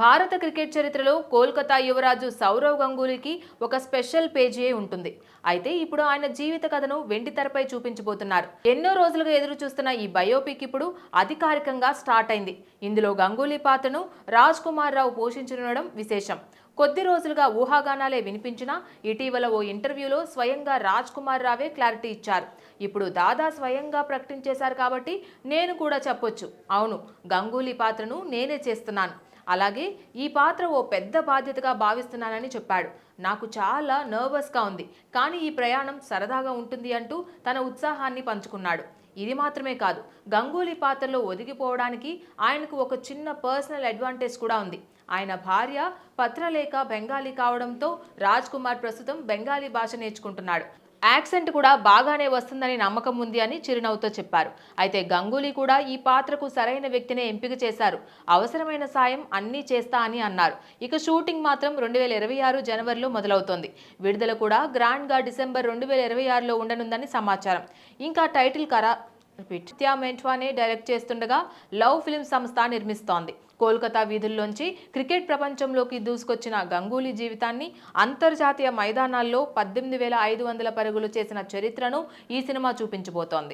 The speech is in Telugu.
భారత క్రికెట్ చరిత్రలో కోల్కతా యువరాజు సౌరవ్ గంగూలీకి ఒక స్పెషల్ పేజీ ఉంటుంది. అయితే ఇప్పుడు ఆయన జీవిత కథను వెండి తెరపై చూపించబోతున్నారు. ఎన్నో రోజులుగా ఎదురు చూస్తున్న ఈ బయోపిక్ ఇప్పుడు అధికారికంగా స్టార్ట్ అయింది. ఇందులో గంగూలీ పాత్రను రాజ్ కుమార్ రావు పోషించనుండడం విశేషం. కొద్ది రోజులుగా ఊహాగానాలే వినిపించినా ఇటీవల ఓ ఇంటర్వ్యూలో స్వయంగా రాజ్ కుమార్ రావే క్లారిటీ ఇచ్చారు. ఇప్పుడు దాదా స్వయంగా ప్రకటించేశారు కాబట్టి నేను కూడా చెప్పొచ్చు. అవును గంగూలీ పాత్రను నేనే చేస్తున్నాను. అలాగే ఈ పాత్ర ఓ పెద్ద బాధ్యతగా భావిస్తున్నానని చెప్పాడు. నాకు చాలా నర్వస్గా ఉంది. కానీ ఈ ప్రయాణం సరదాగా ఉంటుంది అంటూ తన ఉత్సాహాన్ని పంచుకున్నాడు. ఇది మాత్రమే కాదు గంగూలీ పాత్రలో ఒదిగిపోవడానికి ఆయనకు ఒక చిన్న పర్సనల్ అడ్వాంటేజ్ కూడా ఉంది. ఆయన భార్య పత్రలేఖ బెంగాలీ కావడంతో రాజ్ కుమార్ ప్రస్తుతం బెంగాలీ భాష నేర్చుకుంటున్నాడు. యాక్సెంట్ కూడా బాగానే వస్తుందని నమ్మకం ఉంది అని చిరునవ్వుతో చెప్పారు. అయితే గంగూలీ కూడా ఈ పాత్రకు సరైన వ్యక్తినే ఎంపిక చేశారు. అవసరమైన సాయం అన్నీ చేస్తా అని అన్నారు. ఇక షూటింగ్ మాత్రం రెండు వేల ఇరవై ఆరు జనవరిలో మొదలవుతోంది. విడుదల కూడా గ్రాండ్గా డిసెంబర్ రెండు వేల ఇరవై ఆరులో ఉండనుందని సమాచారం. ఇంకా టైటిల్ కరా నిత్యా మెంట్వానే డైరెక్ట్ చేస్తుండగా లవ్ ఫిల్మ్ సంస్థ నిర్మిస్తోంది. కోల్కతా వీధుల్లోంచి క్రికెట్ ప్రపంచంలోకి దూసుకొచ్చిన గంగూలీ జీవితాన్ని అంతర్జాతీయ మైదానాల్లో పద్దెనిమిది వేల ఐదు వందల పరుగులు చేసిన చరిత్రను ఈ సినిమా చూపించబోతోంది.